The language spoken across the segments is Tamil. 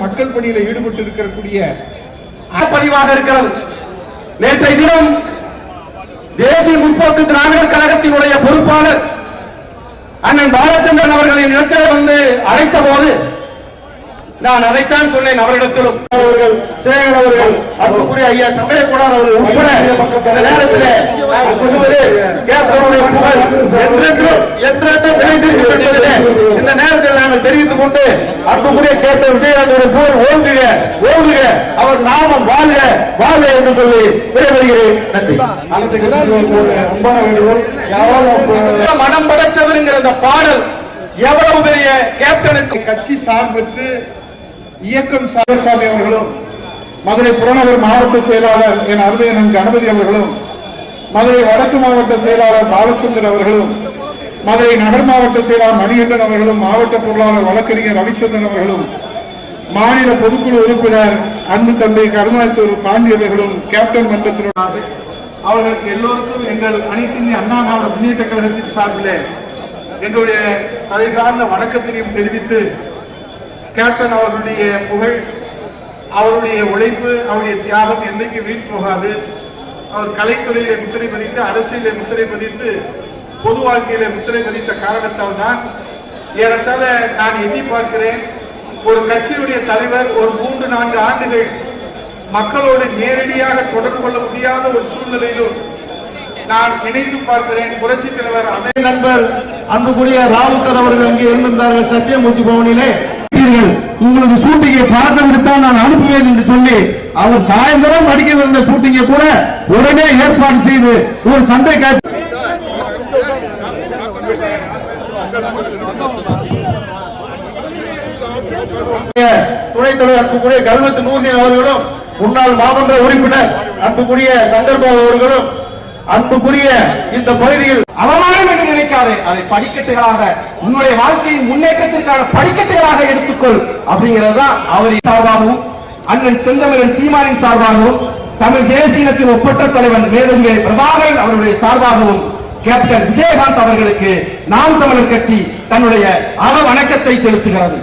மக்கள் பணியில ஈடுபட்டு இருக்கக்கூடிய பதிவாக இருக்கிறது. நேற்றைய தினம் தேசிய முற்போக்கு திராவிடர் கழகத்தினுடைய பொறுப்பாளர் அண்ணன் பாலச்சந்திரன் அவர்களின் இடத்திலே வந்து அழைத்த போது நான் அதைத்தான் சொன்னேன் அவரிடத்திலும். அவர்கள் சேகர் அவர்கள் அன்புக்குரிய ஐயா சமயக்கூடார் அவர்கள் உட்பட இந்த நேரத்தில் என்றென்றும் என்றென்றும் இந்த நேரத்தில் நாங்கள் தெரிவித்துக் கொண்டு அன்புக்குரிய கேப்டன் விஜயகாந்தோட புகழ் ஓங்குக ஓங்குக அவர் நாமம் வாழ்க வாழ்க என்று சொல்லி விடைபெறுகிறேன். நன்றி. அன்பான வேண்டுகோள் மனம் படைச்சவருங்கிற இந்த பாடல் எவ்வளவு பெரிய கேப்டனுக்கு. கட்சி சார்பற்று இயக்கம் சாரசாமி அவர்களும் மதுரை புறநகர் மாவட்ட செயலாளர் என் அருமையன் கணபதி அவர்களும் மதுரை வடக்கு மாவட்ட செயலாளர் பாலசுந்தர் அவர்களும் மதுரை நகர் மாவட்ட செயலாளர் மணிகண்டன் அவர்களும் மாவட்ட பொருளாளர் வழக்கறிஞர் ரவிச்சந்திரன் அவர்களும் மாநில பொதுக்குழு உறுப்பினர் அன்பு தம்பி கருணாத்தூர் பாண்டி அவர்களும் கேப்டன் மன்றத்தினுடைய அவர்களுக்கு எல்லோருக்கும் எங்கள் அனைத்து இந்திய அண்ணா மாவட்ட முன்னேற்ற கழகத்தின் சார்பில் எங்களுடைய தலை சார்ந்த வணக்கத்தினையும் தெரிவித்து கேப்டன் அவர்களுடைய புகழ் அவருடைய உழைப்பு அவருடைய தியாகம் என்றைக்கு வீண் போகாது. அவர் கலைத்துறையிலே முத்திரை பதித்து அரசியலை முத்திரை பதித்து பொது வாழ்க்கையில முத்திரை பதித்த காரணத்தால் தான் ஏறத்தாழ நான் எண்ணி பார்க்கிறேன். ஒரு கட்சியுடைய தலைவர் ஒரு மூன்று நான்கு ஆண்டுகள் மக்களோடு நேரடியாக தொடர்பு கொள்ள முடியாத ஒரு சூழ்நிலையிலும் நான் நினைத்து பார்க்கிறேன். புரட்சி தலைவர் அதே நண்பர் அன்புக்குரிய ராவுத்தர் அவர்கள் அங்கே இருந்திருந்தார்கள் சத்தியமூர்த்தி பவனிலே. உங்களது ஷூட்டிங்கை பார்த்து தான் நான் அனுப்புவேன் என்று சொல்லி அவர் சாயந்தரம் அடிக்கவிருந்த ஷூட்டிங்கை கூட உடனே ஏற்பாடு செய்து ஒரு சண்டை காட்சி துணைத் தலைவர் அன்புக்குரிய கல்வத்து நூர்தீன் அவர்களும் முன்னாள் மாமன்ற உறுப்பினர் அன்புக்குரிய சங்கர்பாபு அவர்களும் அன்புக்குரிய இந்த பகுதியில் அவமானம் என்று நினைக்காதே. அதை படிக்கட்டுகளாக உன்னுடைய வாழ்க்கையின் முன்னேற்றத்திற்கான படிக்கட்டுகளாக எடுத்துக்கொள் அப்படிங்கிறது தான் அவரின் சார்பாகவும் அண்ணன் செந்தமிழன் சீமானின் சார்பாகவும் தமிழ் தேசியத்தின் ஒப்பற்ற தலைவன் மேதவியை பிரபாகரன் அவருடைய சார்பாகவும் கேப்டன் விஜயகாந்த் அவர்களுக்கு நாம் தமிழர் கட்சி தன்னுடைய அவ வணக்கத்தை செலுத்துகிறது.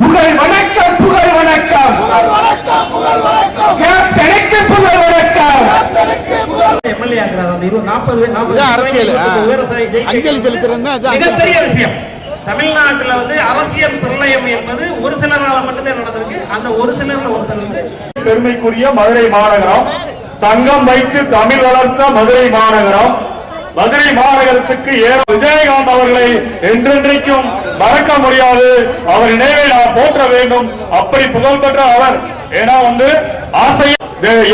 புகழ் வணக்கம் புகழ் வணக்கம். கேப்டனுக்கு புகழ் வணக்கம். எம்எல்ஏ ஆக்குறாரு அந்த இருபது நாற்பது நாற்பது அரசியல், அஞ்சலி அஞ்சலி. மிகப்பெரிய விஷயம். தமிழ்நாட்டுல வந்து அரசியல் பிரளயம் என்பது ஒரு சிலரால மட்டும்தான் நடந்திருக்கு. அந்த ஒரு சிலர்ல ஒருத்தர் வந்து பெருமைக்குரிய மதுரை மாநகரம். சங்கம் வைத்து தமிழ் வளர்த்த மதுரை மாநகரம். மதுரை மாநகரத்துக்கு ஏற விஜயகாந்த் அவர்களை என்றென்றைக்கும் மறக்க முடியாது. அவர் நினைவை நாம் போற்ற வேண்டும். அப்படி புகழ்பெற்ற அவர். ஏன்னா வந்து ஆசை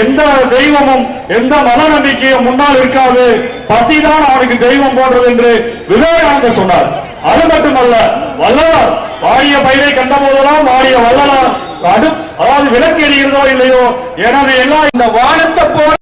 எந்த தெய்வமும் எந்த மன நம்பிக்கையும் முன்னால் இருக்காது. பசிதான் அவனுக்கு தெய்வம் போன்றது என்று விவேகானந்தர் சொன்னார். அது மட்டுமல்ல வல்லலார் வாடிய பயிரை கண்ட போதெல்லாம் வாடிய வல்லலார் அடு அதாவது விளக்கு எரிகிறதோ இல்லையோ எனது எல்லாம் இந்த வானத்தை போல